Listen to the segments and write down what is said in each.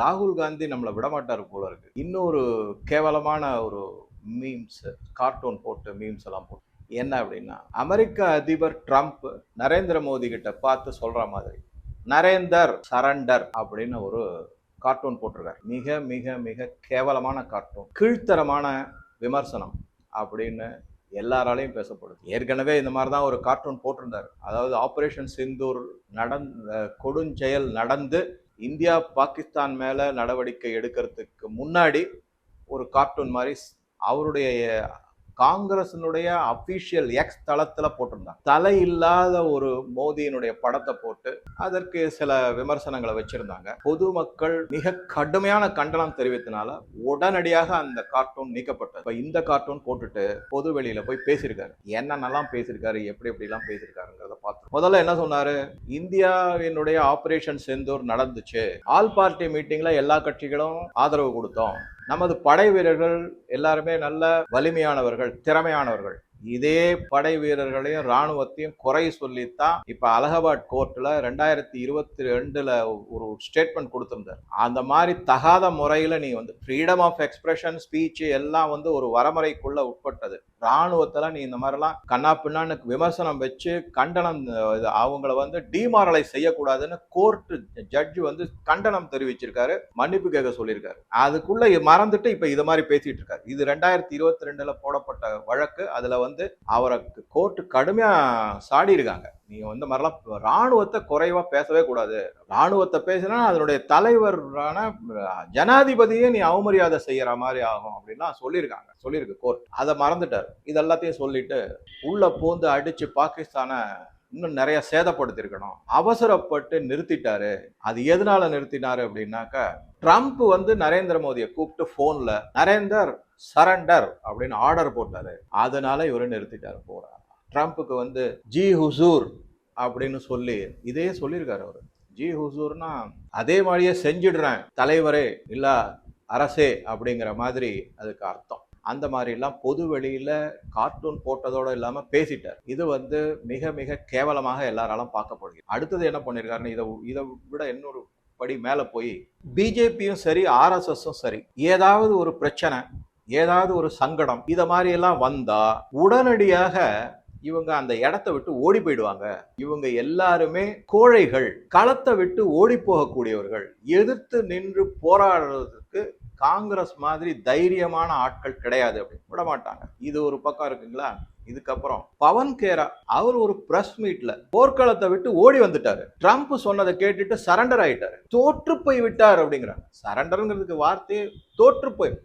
ராகுல் காந்தி நம்மளை விடமாட்டார் போல இருக்கு. இன்னொரு கேவலமான ஒரு மீம்ஸ் கார்ட்டூன் போட்டு மீம்ஸ் எல்லாம் போட்டு. என்ன அப்படின்னா அமெரிக்க அதிபர் ட்ரம்ப் நரேந்திர மோடி கிட்ட பார்த்து சொல்ற மாதிரி நரேந்தர் சரண்டர் அப்படின்னு ஒரு கார்ட்டூன் போட்டிருக்காரு. மிக மிக மிக கேவலமான கார்ட்டூன் கீழ்த்தரமான விமர்சனம் அப்படின்னு எல்லாராலையும் பேசப்படுது. ஏற்கனவே இந்த மாதிரி தான் ஒரு கார்ட்டூன் போட்டிருந்தார். அதாவது ஆப்ரேஷன் சிந்தூர் நடந்த கொடுஞ்செயல் நடந்து இந்தியா பாகிஸ்தான் மேலே நடவடிக்கை எடுக்கிறதுக்கு முன்னாடி ஒரு கார்ட்டூன் மாதிரி அவருடைய காங்கிரஸினுடைய அபிஷியல் எக்ஸ் தளத்துல போட்டிருந்தாங்க தலை இல்லாத ஒரு மோதியினுடைய படத்தை போட்டு அதற்கு சில விமர்சனங்களை வச்சிருந்தாங்க. பொதுமக்கள் மிக கடுமையான கண்டனம் தெரிவித்தனால உடனடியாக அந்த கார்ட்டூன் நீக்கப்பட்டது. இப்ப இந்த கார்ட்டூன் போட்டுட்டு பொது வெளியில போய் பேசியிருக்காரு. என்னென்னலாம் பேசியிருக்காரு எப்படி எப்படிலாம் பேசியிருக்காருங்கிறத பார்த்தோம் முதல்ல என்ன சொன்னாரு? இந்தியாவினுடைய ஆபரேஷன் செந்தூர் நடந்துச்சு. ஆல் பார்ட்டி மீட்டிங்ல எல்லா கட்சிகளும் ஆதரவு கொடுத்தோம். நமது படை வீரர்கள் எல்லாருமே நல்ல வலிமையானவர்கள் திறமையானவர்கள். இதே படை வீரர்களையும் ராணுவத்தையும் குறை சொல்லித்தான் இப்ப அலகாபாத் கோர்ட்ல ரெண்டாயிரத்தி இருபத்தி ரெண்டுல ஒரு ஸ்டேட்மெண்ட் கொடுத்திருந்தார். அந்த மாதிரி தகாத முறையில நீ வந்து ஃப்ரீடம் ஆஃப் எக்ஸ்பிரஷன் ஸ்பீச் எல்லாம் வந்து ஒரு வரமுறைக்குள்ள உட்பட்டது. ராணுவத்துல நீ இந்த மாதிரிலாம் கண்ணா பின்னான்னு விமர்சனம் வச்சு கண்டனம் அவங்கள வந்து டிமாரலைஸ் செய்யக்கூடாதுன்னு கோர்ட் ஜட்ஜ் வந்து கண்டனம் தெரிவிச்சிருக்காரு மன்னிப்பு கேட்க சொல்லியிருக்காரு. அதுக்குள்ள மறந்துட்டு இப்ப இது மாதிரி பேசிட்டு இருக்காரு. இது ரெண்டாயிரத்தி இருபத்தி ரெண்டுல போடப்பட்ட வழக்கு. அதுல வந்து வந்து அவரை கோர்ட்டு கடுமையா சாடி இருக்காங்க நீங்க வந்து மாதிரிலாம் ராணுவத்தை குறைவா பேசவே கூடாது. ராணுவத்தை பேசினா அதனுடைய தலைவரான ஜனாதிபதியே நீ அவமரியாதை செய்யற மாதிரி ஆகும் அப்படின்லாம் சொல்லியிருக்காங்க. சொல்லியிருக்கு கோர்ட் அதை மறந்துட்டார். இதெல்லாத்தையும் சொல்லிட்டு உள்ள பூந்து அடிச்சு பாகிஸ்தானை இன்னும் நிறைய சேதப்படுத்திருக்கணும் அவசரப்பட்டு நிறுத்திட்டாரு. அது எதனால நிறுத்தினாரு அப்படின்னாக்கா ட்ரம்ப் வந்து நரேந்திர மோடியை கூப்பிட்டு போன்ல நரேந்தர் சரண்டர் அப்படின்னு ஆர்டர் போட்டாரு. அதனால இவரு நிறுத்திட்டாரு போறார். ட்ரம்ப்புக்கு வந்து ஜி ஹுசூர் அப்படின்னு சொல்லி இதே சொல்லியிருக்காரு அவரு. ஜி ஹுசூர்னா அதே மாதிரியே செஞ்சிடுறேன் தலைவரே இல்ல அரசே அப்படிங்கிற மாதிரி அதுக்கு அர்த்தம். அந்த மாதிரிலாம் பொது வெளியில் கார்ட்டூன் போட்டதோட இல்லாமல் பேசிட்டார். இது வந்து மிக மிக கேவலமாக எல்லாராலும் பார்க்கப்படுகிறது. அடுத்தது என்ன பண்ணிருக்காருன்னு இதை இதை விட இன்னொரு படி மேலே போய் பிஜேபியும் சரி ஆர்எஸ்எஸும் சரி ஏதாவது ஒரு பிரச்சனை ஏதாவது ஒரு சங்கடம் இதை மாதிரி எல்லாம் உடனடியாக இவங்க அந்த இடத்த விட்டு ஓடி போயிடுவாங்க. இவங்க எல்லாருமே கோழைகள் களத்தை விட்டு ஓடி போகக்கூடியவர்கள் எதிர்த்து நின்று போராடுறது காங்கிரஸ் மாதிரி தைரியமான ஆட்கள் கிடையாது அப்படின்னு விட மாட்டாங்க. இது ஒரு பக்கம் இருக்குங்களா? இதுக்கப்புறம் பவன் கேரா அவர் ஒரு பிரஸ் மீட்ல போர்க்களத்தை விட்டு ஓடி வந்துட்டாரு. ட்ரம்ப் சொன்னதை கேட்டுட்டு சரண்டர் ஆயிட்டாரு. தோற்று போய் விட்டார் அப்படிங்கிறாங்க. சரண்டருங்கிறதுக்கு வார்த்தையே தோற்று போய்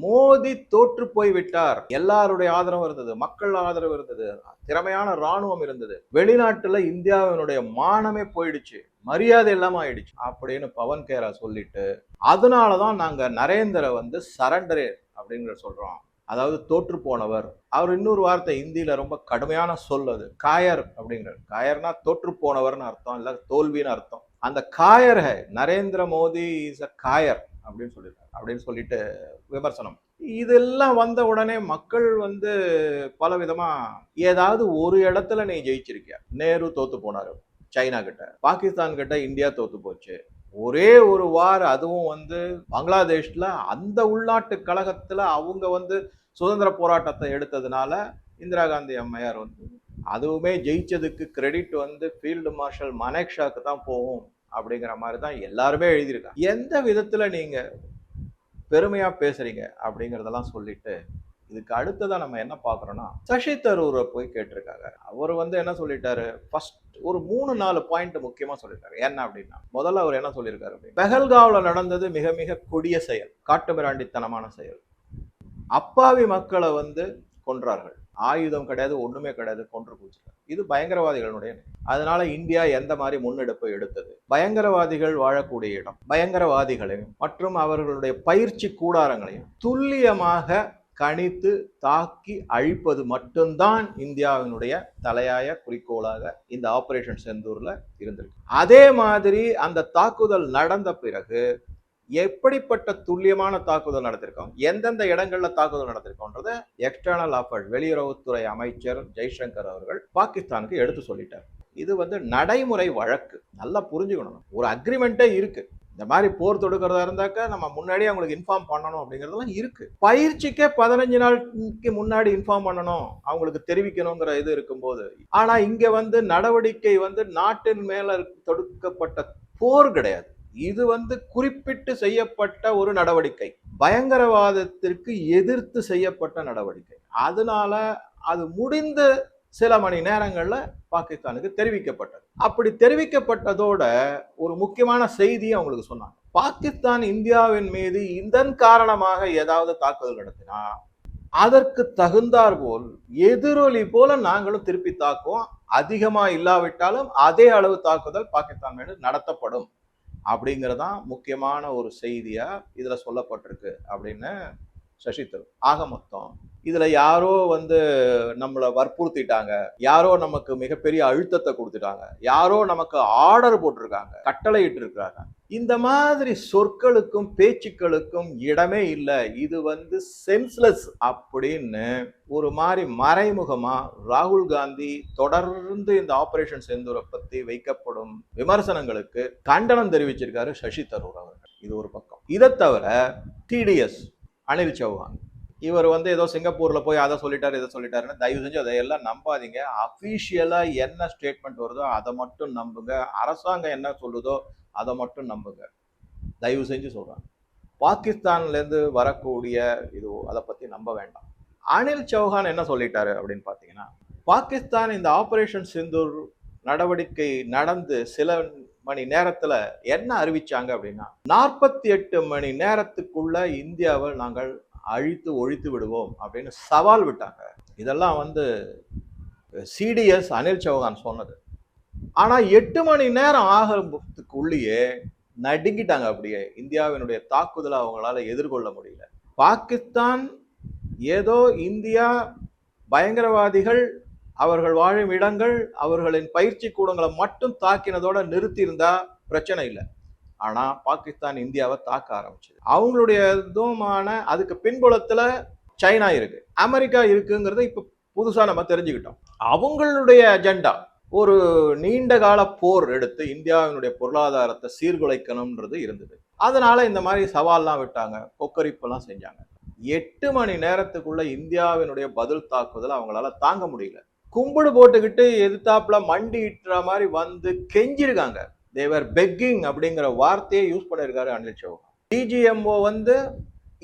மோதி தோற்று போய் விட்டார் எல்லாருடைய ஆதரவு இருந்தது. மக்கள் ஆதரவு இருந்தது. திறமையான ராணுவம் இருந்தது. வெளிநாட்டுல இந்தியாவினுடைய மானமே போயிடுச்சு. மரியாதை இல்லாம ஆயிடுச்சு. அப்படின்னு பவன் கேரா சொல்லிட்டு அதனாலதான் நாங்க நரேந்திர வந்து சரண்டரே அப்படிங்கிற சொல்றோம். அதாவது தோற்று போனவர். அவர் இன்னொரு வார்த்தை இந்தியில ரொம்ப கடுமையான சொல் அது. காயர் அப்படிங்கிறார். காயர்னா தோற்று போனவர்னு அர்த்தம் இல்ல தோல்வின்னு அர்த்தம். அந்த காயர் ஹை. Narendra Modi is a coir. அப்படின்னு சொல்லியிருக்காரு அப்படின்னு சொல்லிட்டு விமர்சனம். இதெல்லாம் வந்த உடனே மக்கள் வந்து பல விதமா ஏதாவது ஒரு இடத்துல நீ ஜெயிச்சிருக்கியா? நேரு தோத்து போனாரு சைனா கிட்ட. பாகிஸ்தான் கிட்ட இந்தியா தோத்து போச்சு. ஒரே ஒரு வார் அதுவும் வந்து பங்களாதேஷ்ல அந்த உள்நாட்டு கழகத்துல அவங்க வந்து சுதந்திர போராட்டத்தை எடுத்ததுனால இந்திரா காந்தி அம்மையார் வந்து அதுவுமே ஜெயிச்சதுக்கு கிரெடிட் வந்து ஃபீல்டு மார்ஷல் மனேக்ஷாக்கு தான் போகும். அப்படிங்கிற மாதிரி தான் எல்லாருமே எழுதியிருக்காங்க. எந்த விதத்தில் நீங்கள் பெருமையாக பேசுகிறீங்க அப்படிங்கிறதெல்லாம் சொல்லிட்டு இதுக்கு அடுத்ததாக நம்ம என்ன பார்க்குறோன்னா சசி தரூரை போய் கேட்டிருக்காங்க. அவர் வந்து என்ன சொல்லிட்டாரு? ஃபர்ஸ்ட் ஒரு மூணு நாலு பாயிண்ட் முக்கியமாக சொல்லியிருக்காரு. என்ன அப்படின்னா முதல்ல அவர் என்ன சொல்லியிருக்காரு அப்படின்னா பெஹல்காவ்ல நடந்தது மிக மிக கொடிய செயல் காட்டுமிராண்டித்தனமான செயல். அப்பாவி மக்களை வந்து கொன்றார்கள். ஆயுதம் கிடையாது ஒண்ணுமே கிடையாது கொன்று குச்சிட்டார் இது பயங்கரவாதிகளுடைய அதனால இந்தியா எந்த மாதிரி முன்னெடுப்பை எடுத்தது? பயங்கரவாதிகள் வாழக்கூடிய இடம் பயங்கரவாதிகளையும் மற்றும் அவர்களுடைய பயிற்சி கூடாரங்களையும் துல்லியமாக கணித்து தாக்கி அழிப்பது மட்டும்தான் இந்தியாவினுடைய தலையாய குறிக்கோளாக இந்த ஆபரேஷன் செந்தூர்ல இருந்திருக்கு. அதே மாதிரி அந்த தாக்குதல் நடந்த பிறகு எப்படிப்பட்ட துல்லியமான தாக்குதல் நடத்திருக்கோம்? எந்தெந்த இடங்கள்ல தாக்குதல் நடத்திருக்கோன்றத எக்ஸ்டர்னல் அஃபேர்ஸ் வெளியுறவுத்துறை அமைச்சர் ஜெய்சங்கர் அவர்கள் பாகிஸ்தானுக்கு எடுத்து சொல்லிட்டார். இது வந்து நடைமுறை வழக்கு. நல்லா புரிஞ்சுக்கணும். ஒரு அக்ரிமெண்ட்டே இருக்கு. இந்த மாதிரி போர் தொடுக்கிறதா இருந்தாக்கா நம்ம முன்னாடியே அவங்களுக்கு இன்ஃபார்ம் பண்ணணும் அப்படிங்கிறதெல்லாம் இருக்கு. பயிற்சிக்கே பதினஞ்சு நாளுக்கு முன்னாடி இன்ஃபார்ம் பண்ணணும். அவங்களுக்கு தெரிவிக்கணுங்கிற இது இருக்கும்போது. ஆனா இங்க வந்து நடவடிக்கை வந்து நாட்டின் மேல தொடுக்கப்பட்ட போர் கிடையாது. இது வந்து குறிப்பிட்டு செய்யப்பட்ட ஒரு நடவடிக்கை. பயங்கரவாதத்திற்கு எதிர்த்து செய்யப்பட்ட நடவடிக்கை. அதனால அது முடிந்த சில மணி நேரங்களில் பாகிஸ்தானுக்கு தெரிவிக்கப்பட்டது. அப்படி தெரிவிக்கப்பட்டதோட ஒரு முக்கியமான செய்தியை அவங்களுக்கு சொன்னாங்க. பாகிஸ்தான் இந்தியாவின் மீது இதன் காரணமாக ஏதாவது தாக்குதல் நடத்தினா அதற்கு தகுந்தார் போல் எதிரொலி போல நாங்களும் திருப்பி தாக்குவோம். அதிகமா இல்லாவிட்டாலும் அதே அளவு தாக்குதல் பாகிஸ்தான் மீது நடத்தப்படும். அப்படிங்கிறதான் முக்கியமான ஒரு செய்தியாக இதில் சொல்லப்பட்டிருக்கு அப்படின்னு சசி தரூர். ஆக மொத்தம் இதுல யாரோ வந்து நம்மளை வற்புறுத்திட்டாங்க. யாரோ நமக்கு மிகப்பெரிய அழுத்தத்தை கொடுத்துட்டாங்க. யாரோ நமக்கு ஆர்டர் போட்டிருக்காங்க. கட்டளை இருக்கிறாங்க இந்த மாதிரி சொற்களுக்கும் பேச்சுக்களுக்கும் இடமே இல்லை. இது வந்து சென்ஸ்லெஸ் அப்படின்னு ஒரு மாதிரி மறைமுகமா ராகுல் காந்தி தொடர்ந்து இந்த ஆபரேஷன் செந்தூரை பத்தி வைக்கப்படும் விமர்சனங்களுக்கு கண்டனம் தெரிவிச்சிருக்காரு சசி தரூர் அவர்கள். இது ஒரு பக்கம். இதை தவிர டிடிஎஸ் அனில் சௌஹான். இவர் வந்து ஏதோ சிங்கப்பூர்ல போய் அதை சொல்லிட்டாரு இதை சொல்லிட்டாருன்னு தயவு செஞ்சு அதையெல்லாம் நம்பாதீங்க. அஃபீஷியலா என்ன ஸ்டேட்மெண்ட் வருதோ அதை மட்டும் நம்புங்க. அரசாங்கம் என்ன சொல்லுதோ அதை மட்டும் நம்புங்க. தயவு செஞ்சு சொல்றாங்க பாகிஸ்தான்லேருந்து வரக்கூடிய இது அதை பற்றி நம்ப வேண்டாம். அனில் சௌஹான் என்ன சொல்லிட்டாரு அப்படின்னு பார்த்தீங்கன்னா பாகிஸ்தான் இந்த ஆபரேஷன் சிந்தூர் நடவடிக்கை நடந்து சில மணி நேரத்தில் என்ன அறிவிச்சாங்க அப்படின்னா நாற்பத்தி எட்டு மணி நேரத்துக்குள்ள இந்தியாவை நாங்கள் அழித்து ஒழித்து விடுவோம் அப்படின்னு சவால் விட்டாங்க. இதெல்லாம் வந்து சிடிஎஸ் அனில் சௌகான் சொன்னது. ஆனால் எட்டு மணி நேரம் ஆகிறதுக்குள்ளேயே நடுங்கிட்டாங்க அப்படியே. இந்தியாவினுடைய தாக்குதலை அவங்களால எதிர்கொள்ள முடியல. பாகிஸ்தான் ஏதோ இந்தியா பயங்கரவாதிகள் அவர்கள் வாழும் இடங்கள் அவர்களின் பயிற்சி கூடங்களை மட்டும் தாக்கினதோட நிறுத்தியிருந்தா பிரச்சனை இல்லை. ஆனால் பாகிஸ்தான் இந்தியாவை தாக்க ஆரம்பிச்சது. அவங்களுடைய இதுமான அதுக்கு பின்புலத்தில் சைனா இருக்கு. அமெரிக்கா இருக்குங்கிறத இப்போ புதுசாக நம்ம தெரிஞ்சுக்கிட்டோம். அவங்களுடைய அஜெண்டா ஒரு நீண்ட கால போர் எடுத்து இந்தியாவினுடைய பொருளாதாரத்தை சீர்குலைக்கணும்ன்றது இருந்தது. அதனால இந்த மாதிரி சவால்லாம் விட்டாங்க கொக்கரிப்பெல்லாம் செஞ்சாங்க. எட்டு மணி நேரத்துக்குள்ள இந்தியாவினுடைய பதில் தாக்குதல் அவங்களால தாங்க முடியல. கும்பிடு போட்டுக்கிட்டு எதிர்த்தாப்புல மண்டி இட்டுற மாதிரி வந்து கெஞ்சிருக்காங்க. தேவர் பெக்கிங் அப்படிங்கிற வார்த்தையை யூஸ் பண்ணியிருக்காரு அனில் சௌஹான் டிஜிஎம்ஓ வந்து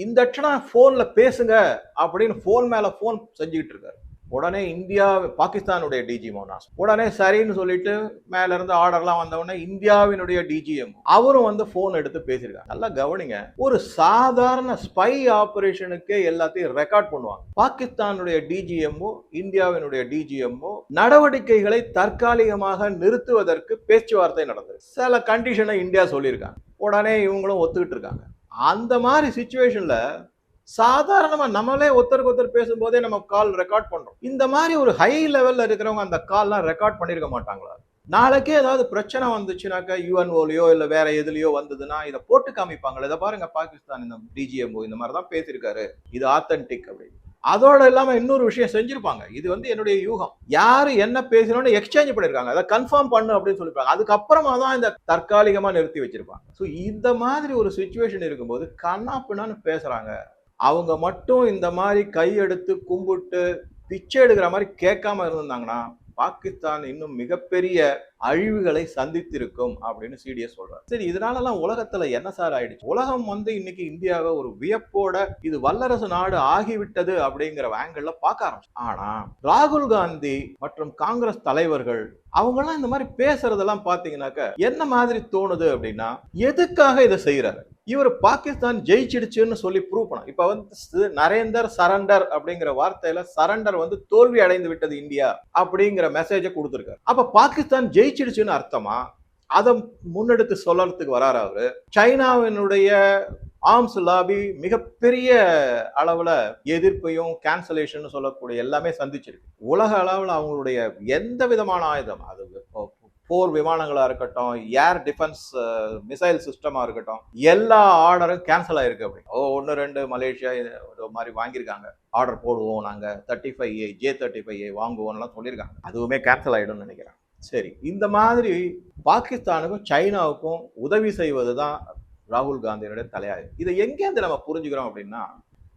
இந்த ஃபோனில் பேசுங்க அப்படின்னு ஃபோன் மேலே ஃபோன் செஞ்சுக்கிட்டு இருக்காரு. உடனே இந்தியா பாகிஸ்தானுடைய டிஜி மோனாஸ். உடனே சரின்னு சொல்லிட்டு மேல இருந்து ஆர்டர்லாம் வந்தவுடனே இந்தியாவினுடைய டிஜிஎம் அவரும் வந்து போன் எடுத்து பேசியிருக்காங்க நல்லா கவனிங்க. ஒரு சாதாரண ஸ்பை ஆபரேஷனுக்கே எல்லாத்தையும் ரெக்கார்ட் பண்ணுவாங்க. பாகிஸ்தானுடைய டிஜிஎம்ஓ இந்தியாவினுடைய டிஜிஎம்ஓ நடவடிக்கைகளை தற்காலிகமாக நிறுத்துவதற்கு பேச்சுவார்த்தை நடந்தது சில கண்டிஷனை இந்தியா சொல்லியிருக்காங்க. உடனே இவங்களும் ஒத்துக்கிட்டு இருக்காங்க. அந்த மாதிரி சுச்சுவேஷன்ல சாதாரணமா நம்மளே ஒருத்தருக்கு ஒருத்தர் பேசும்போதே நம்ம கால் ரெக்கார்ட் பண்றோம். இந்த மாதிரி ஒரு ஹை லெவல்ல இருக்கிறவங்க அந்த கால்லாம் ரெக்கார்ட் பண்ணிருக்க மாட்டாங்களா? நாளைக்கே ஏதாவது பிரச்சனை வந்துச்சுனாக்கா யூஎன்ஓலையோ இல்லை வேற எதுலையோ வந்ததுன்னா இதை போட்டு காமிப்பாங்களே? இதை பாருங்க பாகிஸ்தான் இந்த டிஜிஎம்ஓ இந்த மாதிரி தான் பேசியிருக்காரு. இது ஆத்தன்டிக் அப்படின்னு. அதோட இல்லாமல் இன்னொரு விஷயம் செஞ்சிருப்பாங்க. இது வந்து என்னுடைய யூகம். யாரு என்ன பேசணும்னு எக்ஸ்சேஞ்ச் பண்ணியிருக்காங்க அதை கன்ஃபார்ம் பண்ணு அப்படின்னு சொல்லிருப்பாங்க. அதுக்கப்புறமா தான் இந்த தற்காலிகமாக நிறுத்தி வச்சிருப்பாங்க. ஸோ இந்த மாதிரி ஒரு சுச்சுவேஷன் இருக்கும்போது கண்ணா பின்னான்னு பேசுறாங்க. அவங்க மட்டும் இந்த மாதிரி கையெடுத்து கும்பிட்டு பிச்சை எடுக்கிற மாதிரி கேட்காம இருந்திருந்தாங்கன்னா பாகிஸ்தான் இன்னும் மிகப்பெரிய அழிவுகளை சந்தித்திருக்கும் அப்படின்னு சிடிஎஸ் சொல்றாரு. சரி இதனாலலாம் உலகத்துல என்ன சார் ஆயிடுச்சு? உலகம் வந்து இன்னைக்கு இந்தியாவை ஒரு வியப்போட இது வல்லரசு நாடு ஆகிவிட்டது அப்படிங்கிற ஆங்கிள் பார்க்க ஆரம்பிச்சு. ஆனா ராகுல் காந்தி மற்றும் காங்கிரஸ் தலைவர்கள் அவங்கெல்லாம் இந்த மாதிரி பேசுறதெல்லாம் பாத்தீங்கன்னாக்க என்ன மாதிரி தோணுது அப்படின்னா எதுக்காக இதை செய்யறாரு இவர் பாகிஸ்தான் ஜெயிச்சிடுச்சுன்னு சொல்லி ப்ரூவ் பண்ணோம் இப்போ வந்து நரேந்தர் சரண்டர் அப்படிங்கிற வார்த்தையில சரண்டர் வந்து தோல்வி அடைந்து விட்டது இந்தியா அப்படிங்கிற மெசேஜை கொடுத்துருக்காரு. அப்ப பாகிஸ்தான் ஜெயிச்சிடுச்சுன்னு அர்த்தமா? அதை முன்னெடுத்து சொல்லறதுக்கு வராரு அவரு? சைனாவினுடைய ஆர்ம்ஸ் லாபி மிகப்பெரிய அளவில் எதிர்ப்பையும் கேன்சலேஷன் சொல்லக்கூடிய எல்லாமே சந்திச்சிருக்கு. உலக அளவில் அவங்களுடைய எந்த விதமான ஆயுதம்? அது போர் விமானங்களாக இருக்கட்டும் ஏர் டிஃபென்ஸ் மிசைல் சிஸ்டமாக இருக்கட்டும் எல்லா ஆர்டரும் கேன்சல் ஆயிருக்கு அப்படி. ஓ ஒன்று ரெண்டு மலேசியா இது மாதிரி வாங்கியிருக்காங்க. ஆர்டர் போடுவோம் நாங்கள் thirty five A J thirty five A வாங்குவோம்லாம் சொல்லியிருக்காங்க. அதுவுமே கேன்சல் ஆகிடும்னு நினைக்கிறேன். சரி இந்த மாதிரி பாகிஸ்தானுக்கும் சைனாவுக்கும் உதவி செய்வது தான் ராகுல் காந்தியினுடைய தலையாயம். இதை எங்கேருந்து நம்ம புரிஞ்சுக்கிறோம் அப்படின்னா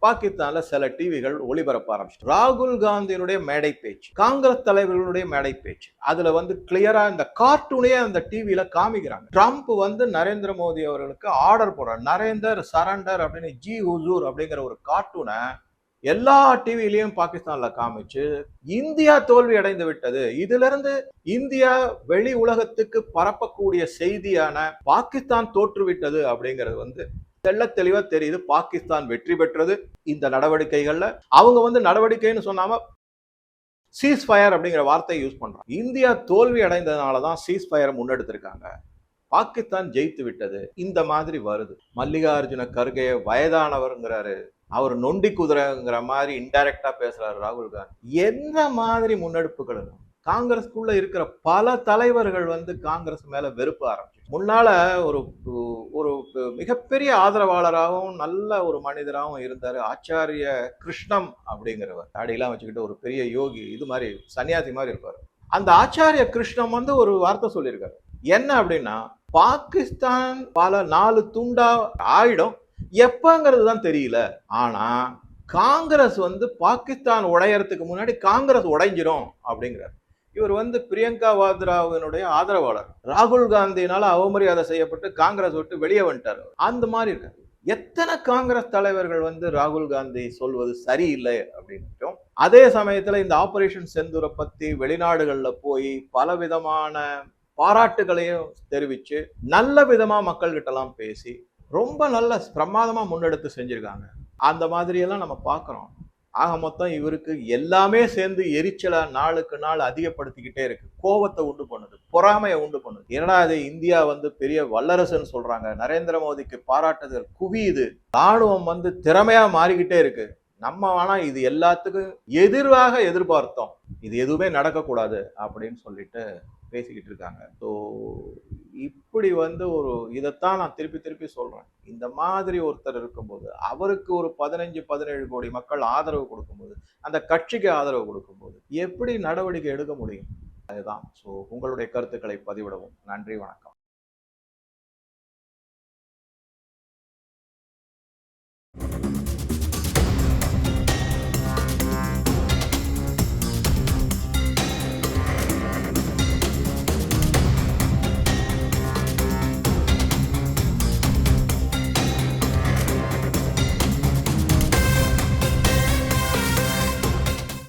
பாகிஸ்தான்ல சில டிவிகள் ஒளிபரப்ப ஆரம்பிச்சு ராகுல் காந்தியினுடைய மேடை பேச்சு காங்கிரஸ் தலைவர்களுடைய மேடை பேச்சு. அதுல வந்து கிளியரா இந்த கார்ட்டூனே அந்த டிவியில காமிக்கிறாங்க. ட்ரம்ப் வந்து நரேந்திர மோடி அவர்களுக்கு ஆர்டர் போடுறார். நரேந்தர் சரண்டர் அப்படின்னு ஜி ஹுசூர் அப்படிங்கிற ஒரு கார்ட்டூனை எல்லா டிவிலையும் பாகிஸ்தான்ல காமிச்சு இந்தியா தோல்வி அடைந்து விட்டது. இதுல இருந்து இந்தியா வெளி உலகத்துக்கு பரப்பக்கூடிய செய்தியான பாகிஸ்தான் தோற்றுவிட்டது அப்படிங்கிறது வந்து தெள்ள தெளிவா தெரியுது. பாகிஸ்தான் வெற்றி பெற்றது. இந்த நடவடிக்கைகள்ல அவங்க வந்து நடவடிக்கைன்னு சொன்னாம சீஸ் ஃபயர் அப்படிங்கிற வார்த்தையை யூஸ் பண்றாங்க. இந்தியா தோல்வி அடைந்ததுனால தான் சீஸ் ஃபயரை முன்னெடுத்திருக்காங்க. பாகிஸ்தான் ஜெயித்து விட்டது. இந்த மாதிரி வருது. மல்லிகார்ஜுன கர்கே வயதானவருங்கிறாரு. அவர் நொண்டி குதிரைங்கிற மாதிரி இன்டைரக்டா பேசுறாரு ராகுல் காந்தி. என்ன மாதிரி முன்னெடுப்புகள்? இருக்கும் காங்கிரஸ்க்குள்ள இருக்கிற பல தலைவர்கள் வந்து காங்கிரஸ் மேல வெறுப்பு ஆரம்பிச்சு முன்னால் ஒரு ஒரு மிகப்பெரிய ஆதரவாளராகவும் நல்ல ஒரு மனிதராகவும் இருந்தார் ஆச்சாரிய கிருஷ்ணம் அப்படிங்கிறவர். தாடியெல்லாம் வச்சுக்கிட்டு ஒரு பெரிய யோகி இது மாதிரி சன்னியாசி மாதிரி இருப்பார். அந்த ஆச்சாரிய கிருஷ்ணம் வந்து ஒரு வார்த்தை சொல்லியிருக்காரு. என்ன அப்படின்னா பாகிஸ்தான் பல நாலு துண்டா ஆயிடும். எப்பங்கிறது தான் தெரியல. ஆனா காங்கிரஸ் வந்து பாகிஸ்தான் உடையறதுக்கு முன்னாடி காங்கிரஸ் உடைஞ்சிரும் அப்படிங்கிறார். இவர் வந்து பிரியங்கா வாத்ராவினுடைய ஆதரவாளர். ராகுல் காந்தியினால அவமரியாதை செய்யப்பட்டு காங்கிரஸ் விட்டு வெளியே வந்துட்டார் அந்த மாதிரி இருக்காரு. எத்தனை காங்கிரஸ் தலைவர்கள் வந்து ராகுல் காந்தி சொல்வது சரியில்லை அப்படின்ட்டும் அதே சமயத்துல இந்த ஆபரேஷன் செந்தூரை பத்தி வெளிநாடுகள்ல போய் பல விதமான பாராட்டுகளையும் தெரிவிச்சு நல்ல விதமா மக்கள்கிட்ட எல்லாம் பேசி ரொம்ப நல்ல பிரமாதமா முன்னெடுத்து செஞ்சிருக்காங்க. அந்த மாதிரியெல்லாம் நம்ம பார்க்குறோம். ஆக மொத்தம் இவருக்கு எல்லாமே சேர்ந்து எரிச்சலை நாளுக்கு நாள் அதிகப்படுத்திக்கிட்டே இருக்கு. கோபத்தை உண்டு பண்ணுது பொறாமையை உண்டு பண்ணுது. என்னடா அது இந்தியா வந்து பெரிய வல்லரசுன்னு சொல்றாங்க. நரேந்திர மோடிக்கு பாராட்டுதல் குவியுது ராணுவம் வந்து திறமையா மாறிக்கிட்டே இருக்கு. நம்ம வேணா இது எல்லாத்துக்கும் எதிர்வாக எதிர்பார்த்தோம். இது எதுவுமே நடக்கக்கூடாது அப்படின்னு சொல்லிட்டு பேசிக்கிட்டு இருக்காங்க. ஸோ இப்படி வந்து ஒரு இதைத்தான் நான் திருப்பி திருப்பி சொல்கிறேன் இந்த மாதிரி ஒருத்தர் இருக்கும்போது அவருக்கு ஒரு பதினஞ்சு பதினேழு கோடி மக்கள் ஆதரவு கொடுக்கும்போது அந்த கட்சிக்கு ஆதரவு கொடுக்கும்போது எப்படி நடவடிக்கை எடுக்க முடியும்? அதுதான். ஸோ உங்களுடைய கருத்துக்களை பதிவிடவும். நன்றி வணக்கம்.